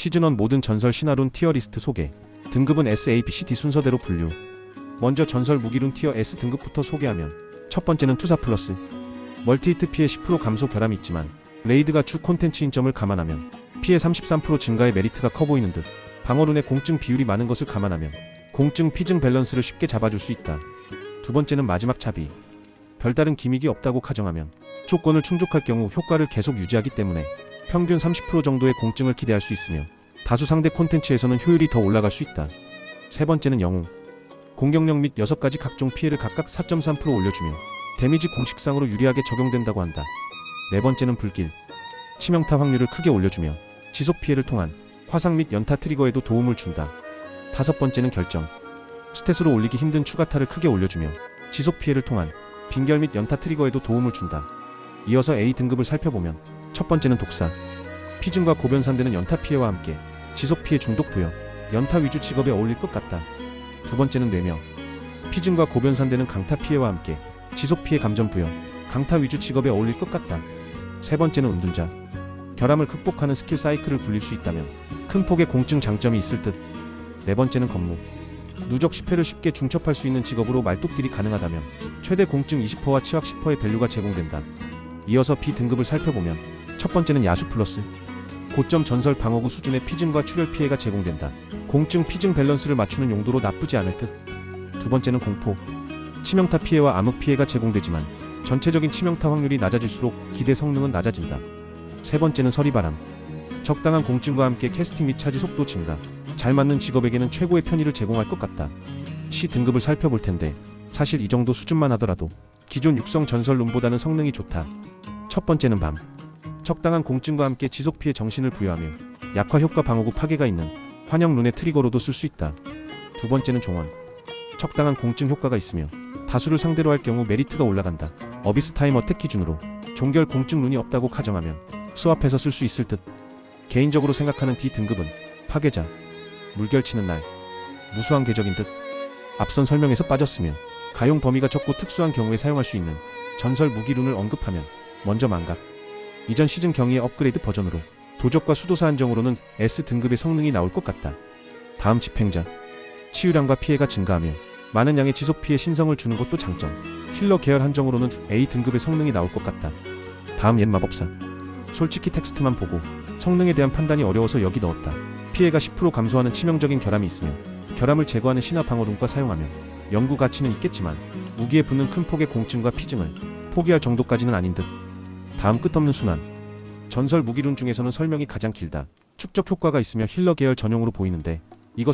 시즌1 모든 전설 신화룬 티어 리스트 소개. 등급은 S, A, B, C, D 순서대로 분류. 먼저 전설 무기룬 티어 S 등급부터 소개하면 첫 번째는 투사 플러스. 멀티히트 피해 10% 감소 결함이 있지만 레이드가 주 콘텐츠인 점을 감안하면 피해 33% 증가의 메리트가 커 보이는 듯 방어룬의 공증 비율이 많은 것을 감안하면 공증 피증 밸런스를 쉽게 잡아줄 수 있다. 두 번째는 마지막 차비. 별다른 기믹이 없다고 가정하면 조건을 충족할 경우 효과를 계속 유지하기 때문에 평균 30% 정도의 공증을 기대할 수 있으며 다수 상대 콘텐츠에서는 효율이 더 올라갈 수 있다. 세 번째는 영웅. 공격력 및 6가지 각종 피해를 각각 4.3% 올려주며 데미지 공식상으로 유리하게 적용된다고 한다. 네 번째는 불길. 치명타 확률을 크게 올려주며 지속 피해를 통한 화상 및 연타 트리거에도 도움을 준다. 다섯 번째는 결정. 스탯으로 올리기 힘든 추가타를 크게 올려주며 지속 피해를 통한 빙결 및 연타 트리거에도 도움을 준다. 이어서 A 등급을 살펴보면 첫 번째는 독사. 피증과 고변산되는 연타 피해와 함께 지속 피해 중독 부여, 연타 위주 직업에 어울릴 것 같다. 두 번째는 뇌며. 피증과 고변산되는 강타 피해와 함께 지속 피해 감전 부여, 강타 위주 직업에 어울릴 것 같다. 세 번째는 은둔자. 결함을 극복하는 스킬 사이클을 굴릴 수 있다면 큰 폭의 공증 장점이 있을 듯. 네 번째는 건무. 누적 10회를 쉽게 중첩할 수 있는 직업으로 말뚝딜이 가능하다면 최대 공증 20%와 치확 10%의 밸류가 제공된다. 이어서 B 등급을 살펴보면 첫 번째는 야수 플러스. 고점 전설 방어구 수준의 피증과 출혈 피해가 제공된다. 공증 피증 밸런스를 맞추는 용도로 나쁘지 않을 듯. 두 번째는 공포. 치명타 피해와 암흑 피해가 제공되지만 전체적인 치명타 확률이 낮아질수록 기대 성능은 낮아진다. 세 번째는 서리바람. 적당한 공증과 함께 캐스팅 및 차지 속도 증가. 잘 맞는 직업에게는 최고의 편의를 제공할 것 같다. C 등급을 살펴볼 텐데 사실 이 정도 수준만 하더라도 기존 육성 전설 룸보다는 성능이 좋다. 첫 번째는 밤. 적당한 공증과 함께 지속 피해 정신을 부여하며 약화 효과 방어구 파괴가 있는 환영 룬의 트리거로도 쓸 수 있다. 두 번째는 종원. 적당한 공증 효과가 있으며 다수를 상대로 할 경우 메리트가 올라간다. 어비스 타임 어택 기준으로 종결 공증 룬이 없다고 가정하면 스왑해서 쓸 수 있을 듯. 개인적으로 생각하는 D 등급은 파괴자, 물결치는 날, 무수한 궤적인 듯. 앞선 설명에서 빠졌으며 가용 범위가 적고 특수한 경우에 사용할 수 있는 전설 무기 룬을 언급하면 먼저 망각. 이전 시즌 경위의 업그레이드 버전으로 도적과 수도사 한정으로는 S 등급의 성능이 나올 것 같다. 다음 집행자. 치유량과 피해가 증가하며 많은 양의 지속 피해 신성을 주는 것도 장점. 힐러 계열 한정으로는 A 등급의 성능이 나올 것 같다. 다음 옛 마법사. 솔직히 텍스트만 보고 성능에 대한 판단이 어려워서 여기 넣었다. 피해가 10% 감소하는 치명적인 결함이 있으며 결함을 제거하는 신화 방어룬과 사용하면 연구 가치는 있겠지만 무기에 붙는 큰 폭의 공증과 피증을 포기할 정도까지는 아닌 듯. 다음 끝없는 순환. 전설 무기룬 중에서는 설명이 가장 길다. 축적 효과가 있으며 힐러 계열 전용으로 보이는데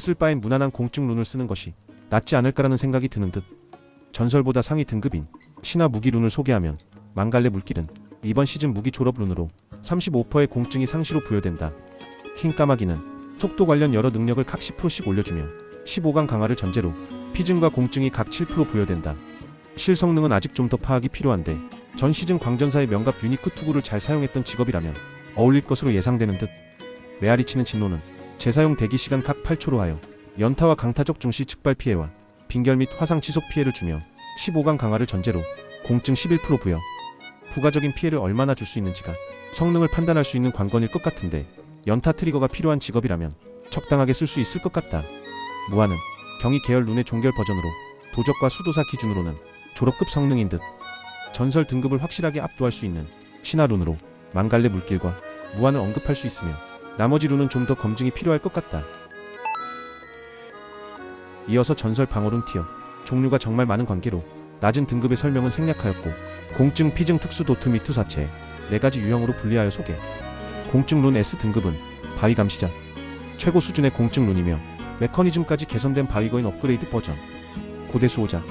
쓸 바엔 무난한 공증 룬을 쓰는 것이 낫지 않을까라는 생각이 드는 듯. 전설보다 상위 등급인 신화 무기 룬을 소개하면 망갈래 물길은 이번 시즌 무기 졸업 룬으로 35%의 공증이 상시로 부여된다. 흰 까마귀는 속도 관련 여러 능력을 각 10%씩 올려주며 15강 강화를 전제로 피증과 공증이 각 7% 부여된다. 실 성능은 아직 좀 더 파악이 필요한데 전 시즌 광전사의 명갑 유니크 투구를 잘 사용했던 직업이라면 어울릴 것으로 예상되는 듯. 메아리 치는 진노는 재사용 대기 시간 각 8초로 하여 연타와 강타적 중시 측발 피해와 빙결 및 화상 지속 피해를 주며 15강 강화를 전제로 공증 11% 부여. 부가적인 피해를 얼마나 줄 수 있는지가 성능을 판단할 수 있는 관건일 것 같은데 연타 트리거가 필요한 직업이라면 적당하게 쓸 수 있을 것 같다. 무한은 경이 계열 룬의 종결 버전으로 도적과 수도사 기준으로는 졸업급 성능인 듯 전설 등급을 확실하게 압도할 수 있는 신화 룬으로 망갈래 물길과 무한을 언급할 수 있으며 나머지 룬은 좀 더 검증이 필요할 것 같다. 이어서 전설 방어룬 티어 종류가 정말 많은 관계로 낮은 등급의 설명은 생략하였고 공증, 피증, 특수, 도트 및 투사체 네 가지 유형으로 분리하여 소개. 공증 룬 S 등급은 바위 감시자 최고 수준의 공증 룬이며 메커니즘까지 개선된 바위거인 업그레이드 버전 고대 수호자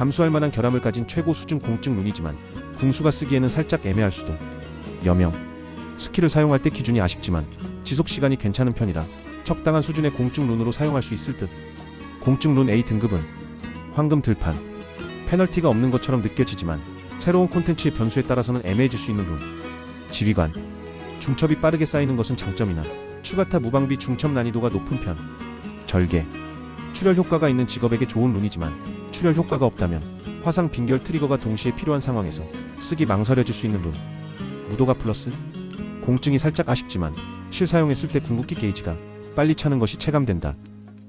감수할 만한 결함을 가진 최고 수준 공증 룬이지만 궁수가 쓰기에는 살짝 애매할 수도. 여명 스킬을 사용할 때 기준이 아쉽지만 지속 시간이 괜찮은 편이라 적당한 수준의 공증 룬으로 사용할 수 있을 듯. 공증 룬 A 등급은 황금 들판 페널티가 없는 것처럼 느껴지지만 새로운 콘텐츠의 변수에 따라서는 애매해질 수 있는 룬 지휘관 중첩이 빠르게 쌓이는 것은 장점이나 추가타 무방비 중첩 난이도가 높은 편. 절개 출혈 효과가 있는 직업에게 좋은 룬이지만 출혈 효과가 없다면 화상 빙결 트리거가 동시에 필요한 상황에서 쓰기 망설여질 수 있는 룬 무도가 플러스 공증이 살짝 아쉽지만 실사용했을 때 궁극기 게이지가 빨리 차는 것이 체감된다.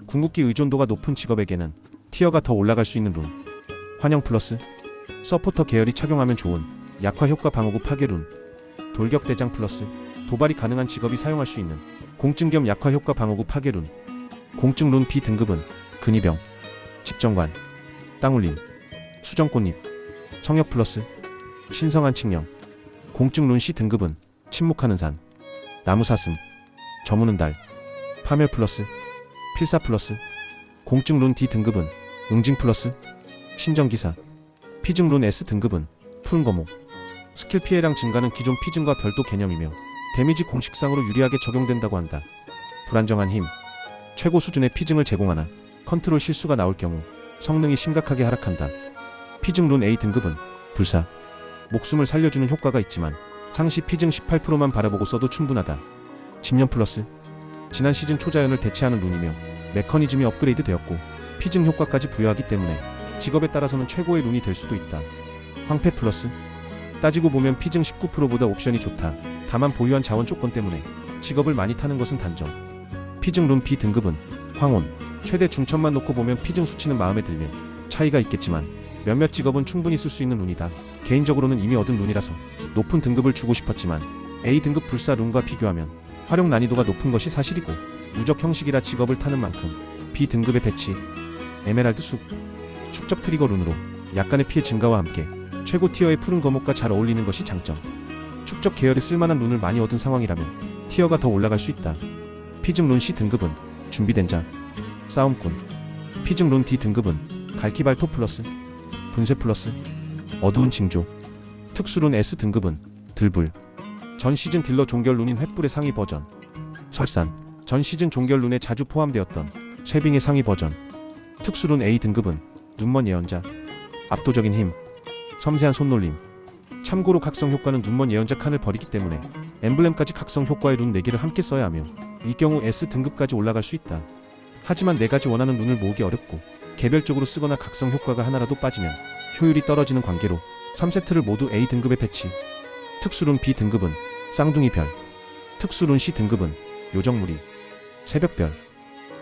궁극기 의존도가 높은 직업에게는 티어가 더 올라갈 수 있는 룬. 환영 플러스 서포터 계열이 착용하면 좋은 약화 효과 방어구 파괴 룬. 돌격 대장 플러스 도발이 가능한 직업이 사용할 수 있는 공증 겸 약화 효과 방어구 파괴 룬. 공증 룬 B 등급은 근위병, 집정관, 땅울림, 수정꽃잎, 성역 플러스 신성한 칙령. 공증 룬 C 등급은 침묵하는 산, 나무사슴, 저무는 달, 파멸 플러스, 필사 플러스, 공증 룬 D 등급은 응징 플러스, 신정기사, 피증 룬 S 등급은 푸른 거목, 스킬 피해량 증가는 기존 피증과 별도 개념이며 데미지 공식상으로 유리하게 적용된다고 한다. 불안정한 힘, 최고 수준의 피증을 제공하나 컨트롤 실수가 나올 경우 성능이 심각하게 하락한다. 피증 룬 A 등급은 불사, 목숨을 살려주는 효과가 있지만 상시 피증 18%만 바라보고 써도 충분하다. 집념 플러스 지난 시즌 초자연을 대체하는 룬이며 메커니즘이 업그레이드 되었고 피증 효과까지 부여하기 때문에 직업에 따라서는 최고의 룬이 될 수도 있다. 황폐 플러스 따지고 보면 피증 19%보다 옵션이 좋다. 다만 보유한 자원 조건 때문에 직업을 많이 타는 것은 단점. 피증 룬 B 등급은 황혼 최대 중천만 놓고 보면 피증 수치는 마음에 들며 차이가 있겠지만 몇몇 직업은 충분히 쓸 수 있는 룬이다. 개인적으로는 이미 얻은 룬이라서 높은 등급을 주고 싶었지만 A 등급 불사 룬과 비교하면 활용 난이도가 높은 것이 사실이고 누적 형식이라 직업을 타는 만큼 B 등급의 배치 에메랄드 숲 축적 트리거 룬으로 약간의 피해 증가와 함께 최고 티어의 푸른 거목과 잘 어울리는 것이 장점 축적 계열에 쓸만한 룬을 많이 얻은 상황이라면 티어가 더 올라갈 수 있다 피증 룬 C 등급은 준비된 자 싸움꾼 피증 룬 D 등급은 갈키발 토 플러스 분쇄 플러스 어두운 징조 특수룬 S 등급은 들불 전 시즌 딜러 종결 룬인 횃불의 상위 버전 설산 전 시즌 종결 룬에 자주 포함되었던 쇠빙의 상위 버전 특수룬 A 등급은 눈먼 예언자 압도적인 힘 섬세한 손놀림 참고로 각성 효과는 눈먼 예언자 칸을 버리기 때문에 엠블렘까지 각성 효과의 룬 4개를 함께 써야 하며 이 경우 S 등급까지 올라갈 수 있다 하지만 4가지 원하는 룬을 모으기 어렵고 개별적으로 쓰거나 각성 효과가 하나라도 빠지면 효율이 떨어지는 관계로 3세트를 모두 A 등급에 배치. 특수룬 B 등급은 쌍둥이 별 특수룬 C 등급은 요정무리 새벽별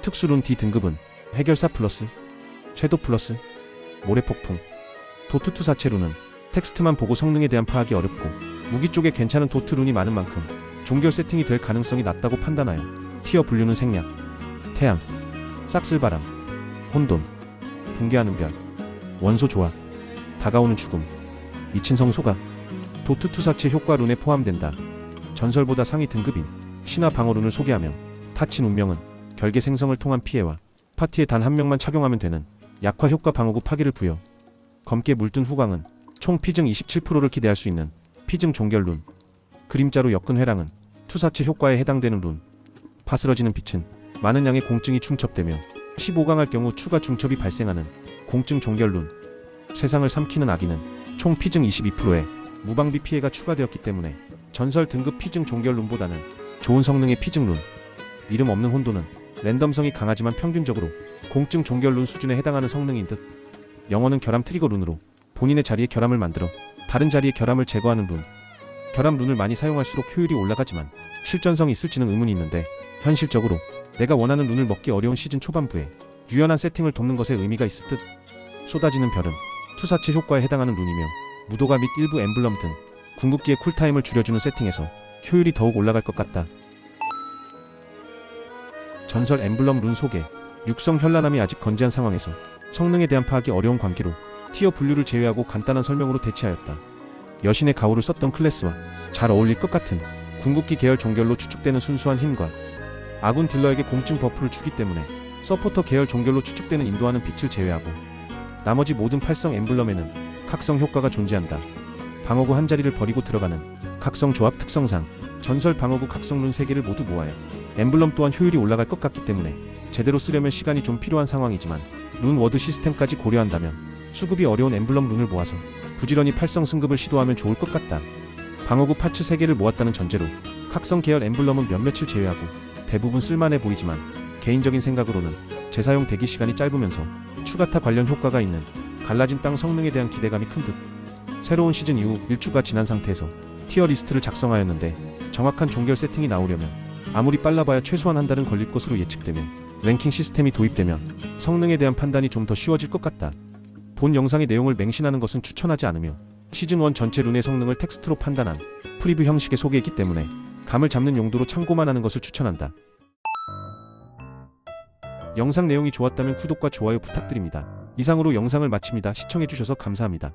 특수룬 D 등급은 해결사 플러스 쇄도 플러스 모래폭풍. 도트투 사체룬은 텍스트만 보고 성능에 대한 파악이 어렵고 무기 쪽에 괜찮은 도트룬이 많은 만큼 종결 세팅이 될 가능성이 낮다고 판단하여 티어 분류는 생략. 태양 싹쓸바람 혼돈 붕괴하는 별 원소 조화 다가오는 죽음 미친 성소가 도트투사체 효과 룬에 포함된다. 전설보다 상위 등급인 신화 방어룬을 소개하며 타친 운명은 결계 생성을 통한 피해와 파티에 단 한 명만 착용하면 되는 약화 효과 방어구 파괴를 부여 검게 물든 후광은 총 피증 27%를 기대할 수 있는 피증 종결 룬 그림자로 엮은 회랑은 투사체 효과에 해당되는 룬 파스러지는 빛은 많은 양의 공증이 중첩되며 15강할 경우 추가 중첩이 발생하는 공증 종결 룬 세상을 삼키는 아기는 총 피증 22%에 무방비 피해가 추가되었기 때문에 전설 등급 피증 종결 룬보다는 좋은 성능의 피증 룬 이름 없는 혼돈은 랜덤성이 강하지만 평균적으로 공증 종결 룬 수준에 해당하는 성능인 듯 영어는 결함 트리거 룬으로 본인의 자리에 결함을 만들어 다른 자리의 결함을 제거하는 룬. 결함 룬을 많이 사용할수록 효율이 올라가지만 실전성이 있을지는 의문이 있는데 현실적으로 내가 원하는 룬을 먹기 어려운 시즌 초반부에 유연한 세팅을 돕는 것에 의미가 있을 듯 쏟아지는 별은 투사체 효과에 해당하는 룬이며 무도가 및 일부 엠블럼 등 궁극기의 쿨타임을 줄여주는 세팅에서 효율이 더욱 올라갈 것 같다. 전설 엠블럼 룬 소개 육성 현란함이 아직 건재한 상황에서 성능에 대한 파악이 어려운 관계로 티어 분류를 제외하고 간단한 설명으로 대체하였다. 여신의 가오를 썼던 클래스와 잘 어울릴 것 같은 궁극기 계열 종결로 추측되는 순수한 힘과 아군 딜러에게 공증 버프를 주기 때문에 서포터 계열 종결로 추측되는 인도하는 빛을 제외하고 나머지 모든 팔성 엠블럼에는 각성 효과가 존재한다. 방어구 한 자리를 버리고 들어가는 각성 조합 특성상 전설 방어구 각성 룬 3개를 모두 모아야 엠블럼 또한 효율이 올라갈 것 같기 때문에 제대로 쓰려면 시간이 좀 필요한 상황이지만 룬 워드 시스템까지 고려한다면 수급이 어려운 엠블럼 룬을 모아서 부지런히 팔성 승급을 시도하면 좋을 것 같다. 방어구 파츠 3개를 모았다는 전제로 각성 계열 엠블럼은 몇몇을 제외하고 대부분 쓸만해 보이지만 개인적인 생각으로는 재사용 대기 시간이 짧으면서 추가타 관련 효과가 있는 갈라진 땅 성능에 대한 기대감이 큰 듯. 새로운 시즌 이후 1주가 지난 상태에서 티어 리스트를 작성하였는데 정확한 종결 세팅이 나오려면 아무리 빨라봐야 최소한 한 달은 걸릴 것으로 예측되며 랭킹 시스템이 도입되면 성능에 대한 판단이 좀 더 쉬워질 것 같다. 본 영상의 내용을 맹신하는 것은 추천하지 않으며 시즌1 전체 룬의 성능을 텍스트로 판단한 프리뷰 형식의 소개이기 때문에 감을 잡는 용도로 참고만 하는 것을 추천한다. 영상 내용이 좋았다면 구독과 좋아요 부탁드립니다. 이상으로 영상을 마칩니다. 시청해주셔서 감사합니다.